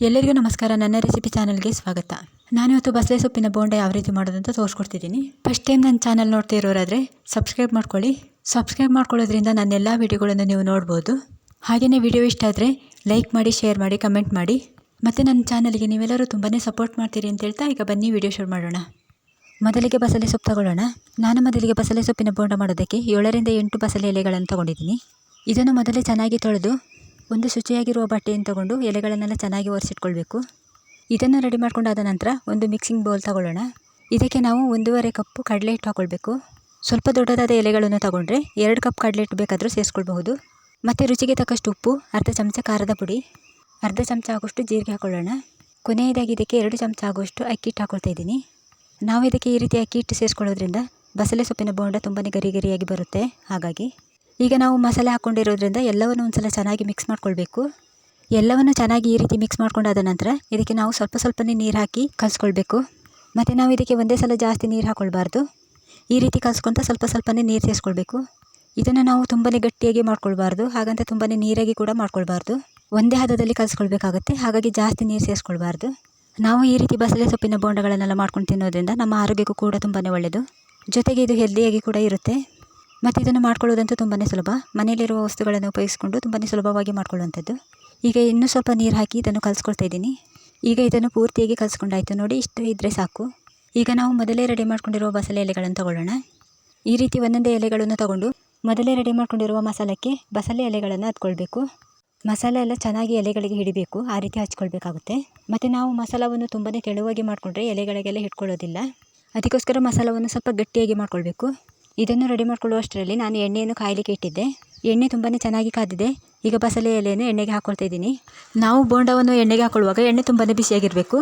ಎಲ್ಲರಿಗೂ ನಮಸ್ಕಾರ. ನನ್ನ ರೆಸಿಪಿ ಚಾನಲ್ಗೆ ಸ್ವಾಗತ. ನಾನಿವತ್ತು ಬಸಳೆ ಸೊಪ್ಪಿನ ಬೋಂಡ ಯಾವ ರೀತಿ ಮಾಡೋದಂತ ತೋರಿಸ್ಕೊಡ್ತಿದ್ದೀನಿ. ಫಸ್ಟ್ ಟೈಮ್ ನನ್ನ ಚಾನಲ್ ನೋಡ್ತಾ ಇರೋರಾದರೆ ಸಬ್ಸ್ಕ್ರೈಬ್ ಮಾಡ್ಕೊಳ್ಳಿ. ಸಬ್ಸ್ಕ್ರೈಬ್ ಮಾಡ್ಕೊಳ್ಳೋದ್ರಿಂದ ನನ್ನ ಎಲ್ಲ ವೀಡಿಯೋಗಳನ್ನು ನೀವು ನೋಡ್ಬೋದು. ಹಾಗೆಯೇ ವಿಡಿಯೋ ಇಷ್ಟ ಆದರೆ ಲೈಕ್ ಮಾಡಿ ಶೇರ್ ಮಾಡಿ ಕಮೆಂಟ್ ಮಾಡಿ. ಮತ್ತು ನನ್ನ ಚಾನಲ್ಗೆ ನೀವೆಲ್ಲರೂ ತುಂಬಾ ಸಪೋರ್ಟ್ ಮಾಡ್ತೀರಿ ಅಂತ ಹೇಳ್ತಾ ಈಗ ಬನ್ನಿ ವಿಡಿಯೋ ಶುರು ಮಾಡೋಣ. ಮೊದಲಿಗೆ ಬಸಳೆ ಸೊಪ್ಪು ತಗೊಳ್ಳೋಣ. ನಾನು ಮೊದಲಿಗೆ ಬಸಳೆ ಸೊಪ್ಪಿನ ಬೋಂಡ ಮಾಡೋದಕ್ಕೆ ಏಳರಿಂದ ಎಂಟು ಬಸಳೆ ಎಲೆಗಳನ್ನು ತಗೊಂಡಿದ್ದೀನಿ. ಇದನ್ನು ಮೊದಲೇ ಚೆನ್ನಾಗಿ ತೊಳೆದು ಒಂದು ಶುಚಿಯಾಗಿರುವ ಬಟ್ಟೆಯನ್ನು ತಗೊಂಡು ಎಲೆಗಳನ್ನೆಲ್ಲ ಚೆನ್ನಾಗಿ ಒರೆಸಿಟ್ಕೊಳ್ಬೇಕು. ಇದನ್ನು ರೆಡಿ ಮಾಡ್ಕೊಂಡಾದ ನಂತರ ಒಂದು ಮಿಕ್ಸಿಂಗ್ ಬೌಲ್ ತಗೊಳ್ಳೋಣ. ಇದಕ್ಕೆ ನಾವು ಒಂದೂವರೆ ಕಪ್ಪು ಕಡಲೆ ಹಿಟ್ಟು ಹಾಕ್ಕೊಳ್ಬೇಕು ಸ್ವಲ್ಪ ದೊಡ್ಡದಾದ ಎಲೆಗಳನ್ನು ತಗೊಂಡ್ರೆ ಎರಡು ಕಪ್ ಕಡಲೆ ಹಿಟ್ಟು ಬೇಕಾದರೂ ಸೇರಿಸ್ಕೊಳ್ಬಹುದು. ಮತ್ತು ರುಚಿಗೆ ತಕ್ಕಷ್ಟು ಉಪ್ಪು, ಅರ್ಧ ಚಮಚ ಖಾರದ ಪುಡಿ, ಅರ್ಧ ಚಮಚ ಆಗೋಷ್ಟು ಜೀರಿಗೆ ಹಾಕ್ಕೊಳ್ಳೋಣ ಕೊನೆಯದಾಗಿ ಇದಕ್ಕೆ ಎರಡು ಚಮಚ ಆಗುವಷ್ಟು ಅಕ್ಕಿ ಹಿಟ್ಟು ಹಾಕ್ಕೊಳ್ತಾ ಇದ್ದೀನಿ. ನಾವು ಇದಕ್ಕೆ ಈ ರೀತಿ ಅಕ್ಕಿ ಹಿಟ್ಟು ಸೇರಿಸ್ಕೊಳ್ಳೋದ್ರಿಂದ ಬಸಳೆ ಸೊಪ್ಪಿನ ಬೋಂಡ ತುಂಬಾ ಗರಿ ಗರಿಯಾಗಿ ಬರುತ್ತೆ. ಹಾಗಾಗಿ ಈಗ ನಾವು ಮಸಾಲೆ ಹಾಕ್ಕೊಂಡಿರೋದ್ರಿಂದ ಎಲ್ಲವನ್ನು ಒಂದ್ಸಲ ಚೆನ್ನಾಗಿ ಮಿಕ್ಸ್ ಮಾಡ್ಕೊಳ್ಬೇಕು. ಎಲ್ಲವನ್ನು ಚೆನ್ನಾಗಿ ಈ ರೀತಿ ಮಿಕ್ಸ್ ಮಾಡ್ಕೊಂಡಾದ ನಂತರ ಇದಕ್ಕೆ ನಾವು ಸ್ವಲ್ಪ ಸ್ವಲ್ಪನೇ ನೀರು ಹಾಕಿ ಕಲಿಸ್ಕೊಳ್ಬೇಕು. ಮತ್ತು ನಾವು ಇದಕ್ಕೆ ಒಂದೇ ಸಲ ಜಾಸ್ತಿ ನೀರು ಹಾಕ್ಕೊಳ್ಬಾರ್ದು ಈ ರೀತಿ ಕಲಿಸ್ಕೊತ ಸ್ವಲ್ಪ ಸ್ವಲ್ಪನೇ ನೀರು ಸೇರಿಸ್ಕೊಳ್ಬೇಕು ಇದನ್ನು ನಾವು ತುಂಬಾ ಗಟ್ಟಿಯಾಗಿ ಮಾಡ್ಕೊಳ್ಬಾರ್ದು. ಹಾಗಂತ ತುಂಬಾ ನೀರಾಗಿ ಕೂಡ ಮಾಡ್ಕೊಳ್ಬಾರ್ದು. ಒಂದೇ ಹದದಲ್ಲಿ ಕಲಿಸ್ಕೊಳ್ಬೇಕಾಗುತ್ತೆ. ಹಾಗಾಗಿ ಜಾಸ್ತಿ ನೀರು ಸೇರಿಸ್ಕೊಳ್ಬಾರ್ದು ನಾವು ಈ ರೀತಿ ಬಸಳೆ ಸೊಪ್ಪಿನ ಬೋಂಡಗಳನ್ನೆಲ್ಲ ಮಾಡ್ಕೊಂಡು ತಿನ್ನೋದ್ರಿಂದ ನಮ್ಮ ಆರೋಗ್ಯಕ್ಕೂ ಕೂಡ ತುಂಬಾ ಒಳ್ಳೆಯದು ಜೊತೆಗೆ ಇದು ಹೆಲ್ದಿಯಾಗಿ ಕೂಡ ಇರುತ್ತೆ. ಮತ್ತು ಇದನ್ನು ಮಾಡ್ಕೊಳ್ಳೋದಂತೂ ತುಂಬಾ ಸುಲಭ. ಮನೆಯಲ್ಲಿರುವ ವಸ್ತುಗಳನ್ನು ಉಪಯೋಗಿಸ್ಕೊಂಡು ತುಂಬಾ ಸುಲಭವಾಗಿ ಮಾಡ್ಕೊಳ್ಳುವಂಥದ್ದು. ಈಗ ಇನ್ನೂ ಸ್ವಲ್ಪ ನೀರು ಹಾಕಿ ಇದನ್ನು ಕಲಿಸ್ಕೊಳ್ತಾ ಇದ್ದೀನಿ. ಈಗ ಇದನ್ನು ಪೂರ್ತಿಯಾಗಿ ಕಲಿಸ್ಕೊಂಡಾಯಿತು. ನೋಡಿ, ಇಷ್ಟು ಇದ್ದರೆ ಸಾಕು. ಈಗ ನಾವು ಮೊದಲೇ ರೆಡಿ ಮಾಡಿಕೊಂಡಿರುವ ಬಸಳೆ ಎಲೆಗಳನ್ನು ತಗೊಳ್ಳೋಣ. ಈ ರೀತಿ ಒಂದೊಂದೇ ಎಲೆಗಳನ್ನು ತಗೊಂಡು ಮೊದಲೇ ರೆಡಿ ಮಾಡ್ಕೊಂಡಿರುವ ಮಸಾಲಕ್ಕೆ ಬಸಳೆ ಎಲೆಗಳನ್ನು ಹತ್ಕೊಳ್ಬೇಕು. ಮಸಾಲೆ ಎಲ್ಲ ಚೆನ್ನಾಗಿ ಎಲೆಗಳಿಗೆ ಹಿಡಿಬೇಕು. ಆ ರೀತಿ ಹಚ್ಕೊಳ್ಬೇಕಾಗುತ್ತೆ. ಮತ್ತು ನಾವು ಮಸಾಲವನ್ನು ತುಂಬಾ ತೆಳುವಾಗಿ ಮಾಡಿಕೊಂಡ್ರೆ ಎಲೆಗಳಿಗೆಲ್ಲ ಹಿಡ್ಕೊಳ್ಳೋದಿಲ್ಲ. ಅದಕ್ಕೋಸ್ಕರ ಮಸಾಲವನ್ನು ಸ್ವಲ್ಪ ಗಟ್ಟಿಯಾಗಿ ಮಾಡ್ಕೊಳ್ಬೇಕು. ಇದನ್ನು ರೆಡಿ ಮಾಡಿಕೊಳ್ಳುವಷ್ಟರಲ್ಲಿ ನಾನು ಎಣ್ಣೆಯನ್ನು ಕಾಯಲಿಕ್ಕೆ ಇಟ್ಟಿದ್ದೆ. ಎಣ್ಣೆ ತುಂಬಾ ಚೆನ್ನಾಗಿ ಕಾದಿದೆ. ಈಗ ಬಸಳೆ ಎಲೆಯನ್ನು ಎಣ್ಣೆಗೆ ಹಾಕ್ಕೊಳ್ತಾ ಇದ್ದೀನಿ. ನಾವು ಬೋಂಡವನ್ನು ಎಣ್ಣೆಗೆ ಹಾಕೊಳ್ಳುವಾಗ ಎಣ್ಣೆ ತುಂಬಾ ಬಿಸಿಯಾಗಿರಬೇಕು.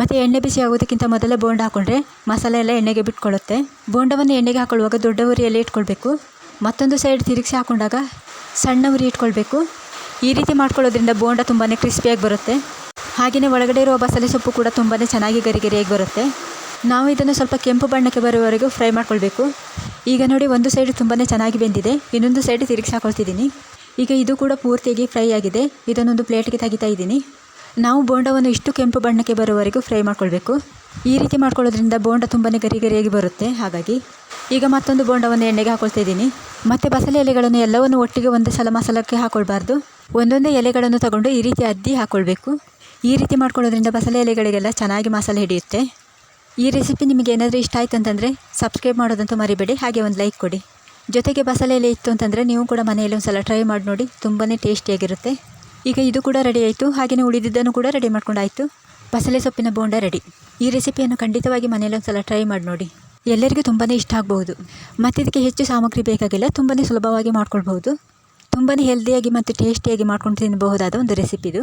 ಮತ್ತು ಎಣ್ಣೆ ಬಿಸಿ ಆಗೋದಕ್ಕಿಂತ ಮೊದಲೇ ಬೋಂಡ ಹಾಕ್ಕೊಂಡ್ರೆ ಮಸಾಲೆ ಎಲ್ಲ ಎಣ್ಣೆಗೆ ಬಿಟ್ಕೊಳ್ಳುತ್ತೆ. ಬೋಂಡವನ್ನು ಎಣ್ಣೆಗೆ ಹಾಕೊಳ್ಳುವಾಗ ದೊಡ್ಡ ಉರಿಯಲ್ಲಿ ಇಟ್ಕೊಳ್ಬೇಕು. ಮತ್ತೊಂದು ಸೈಡ್ ತಿರುಗಿಸಿ ಹಾಕೊಂಡಾಗ ಸಣ್ಣ ಉರಿ ಇಟ್ಕೊಳ್ಬೇಕು. ಈ ರೀತಿ ಮಾಡ್ಕೊಳ್ಳೋದ್ರಿಂದ ಬೋಂಡ ತುಂಬಾ ಕ್ರಿಸ್ಪಿಯಾಗಿ ಬರುತ್ತೆ. ಹಾಗೆಯೇ ಒಳಗಡೆ ಇರುವ ಬಸಳೆ ಸೊಪ್ಪು ಕೂಡ ತುಂಬಾ ಚೆನ್ನಾಗಿ ಗರಿಗರಿಯಾಗಿ ಬರುತ್ತೆ. ನಾವು ಇದನ್ನು ಸ್ವಲ್ಪ ಕೆಂಪು ಬಣ್ಣಕ್ಕೆ ಬರುವವರೆಗೂ ಫ್ರೈ ಮಾಡ್ಕೊಳ್ಬೇಕು. ಈಗ ನೋಡಿ ಒಂದು ಸೈಡ್ ತುಂಬಾ ಚೆನ್ನಾಗಿ ಬೆಂದಿದೆ. ಇನ್ನೊಂದು ಸೈಡ್ ತಿರುಗಿಸಿ ಹಾಕೊಳ್ತಿದ್ದೀನಿ. ಈಗ ಇದು ಕೂಡ ಪೂರ್ತಿಯಾಗಿ ಫ್ರೈ ಆಗಿದೆ. ಇದನ್ನೊಂದು ಪ್ಲೇಟ್ಗೆ ತೆಗಿತಾ ಇದ್ದೀನಿ. ನಾವು ಬೋಂಡವನ್ನು ಇಷ್ಟು ಕೆಂಪು ಬಣ್ಣಕ್ಕೆ ಬರುವವರೆಗೂ ಫ್ರೈ ಮಾಡ್ಕೊಳ್ಬೇಕು. ಈ ರೀತಿ ಮಾಡ್ಕೊಳ್ಳೋದ್ರಿಂದ ಬೋಂಡ ತುಂಬಾ ಗರಿ ಗರಿಯಾಗಿ ಬರುತ್ತೆ. ಹಾಗಾಗಿ ಈಗ ಮತ್ತೊಂದು ಬೋಂಡವನ್ನು ಎಣ್ಣೆಗೆ ಹಾಕೊಳ್ತಾ ಇದ್ದೀನಿ ಮತ್ತು ಬಸಳೆ ಎಲೆಗಳನ್ನು ಎಲ್ಲವನ್ನು ಒಟ್ಟಿಗೆ ಒಂದು ಸಲ ಮಸಾಲಕ್ಕೆ ಹಾಕೊಳ್ಬಾರ್ದು. ಒಂದೊಂದೇ ಎಲೆಗಳನ್ನು ತಗೊಂಡು ಈ ರೀತಿ ಅದ್ದಿ ಹಾಕ್ಕೊಳ್ಬೇಕು ಈ ರೀತಿ ಮಾಡ್ಕೊಳ್ಳೋದ್ರಿಂದ ಬಸಳೆ ಎಲೆಗಳಿಗೆಲ್ಲ ಚೆನ್ನಾಗಿ ಮಸಾಲೆ ಹಿಡಿಯುತ್ತೆ. ಈ ರೆಸಿಪಿ ನಿಮಗೆ ಏನಾದರೂ ಇಷ್ಟ ಆಯಿತು ಅಂತಂದರೆ ಸಬ್ಸ್ಕ್ರೈಬ್ ಮಾಡೋದಂತೂ ಮರಿಬೇಡಿ, ಹಾಗೆ ಒಂದು ಲೈಕ್ ಕೊಡಿ. ಜೊತೆಗೆ ಬಸಳೆ ಎಲೆ ಇತ್ತು ಅಂತಂದರೆ ನೀವು ಕೂಡ ಮನೆಯಲ್ಲಿ ಒಂದು ಸಲ ಟ್ರೈ ಮಾಡಿ ನೋಡಿ ತುಂಬಾ ಟೇಸ್ಟಿಯಾಗಿರುತ್ತೆ ಈಗ ಇದು ಕೂಡ ರೆಡಿ ಆಯಿತು ಹಾಗೆಯೇ ಉಳಿದಿದ್ದನ್ನು ಕೂಡ ರೆಡಿ ಮಾಡ್ಕೊಂಡಾಯಿತು. ಬಸಳೆ ಸೊಪ್ಪಿನ ಬೋಂಡ ರೆಡಿ ಈ ರೆಸಿಪಿಯನ್ನು ಖಂಡಿತವಾಗಿ ಮನೆಯಲ್ಲಿ ಒಂದು ಸಲ ಟ್ರೈ ಮಾಡಿ ನೋಡಿ. ಎಲ್ಲರಿಗೂ ತುಂಬಾ ಇಷ್ಟ ಆಗಬಹುದು. ಮತ್ತು ಇದಕ್ಕೆ ಹೆಚ್ಚು ಸಾಮಗ್ರಿ ಬೇಕಾಗಿಲ್ಲ ತುಂಬಾ ಸುಲಭವಾಗಿ ಮಾಡ್ಕೊಳ್ಬಹುದು. ತುಂಬಾ ಹೆಲ್ದಿಯಾಗಿ ಮತ್ತು ಟೇಸ್ಟಿಯಾಗಿ ಮಾಡ್ಕೊಂಡು ತಿನ್ನಬಹುದಾದ ಒಂದು ರೆಸಿಪಿ ಇದು.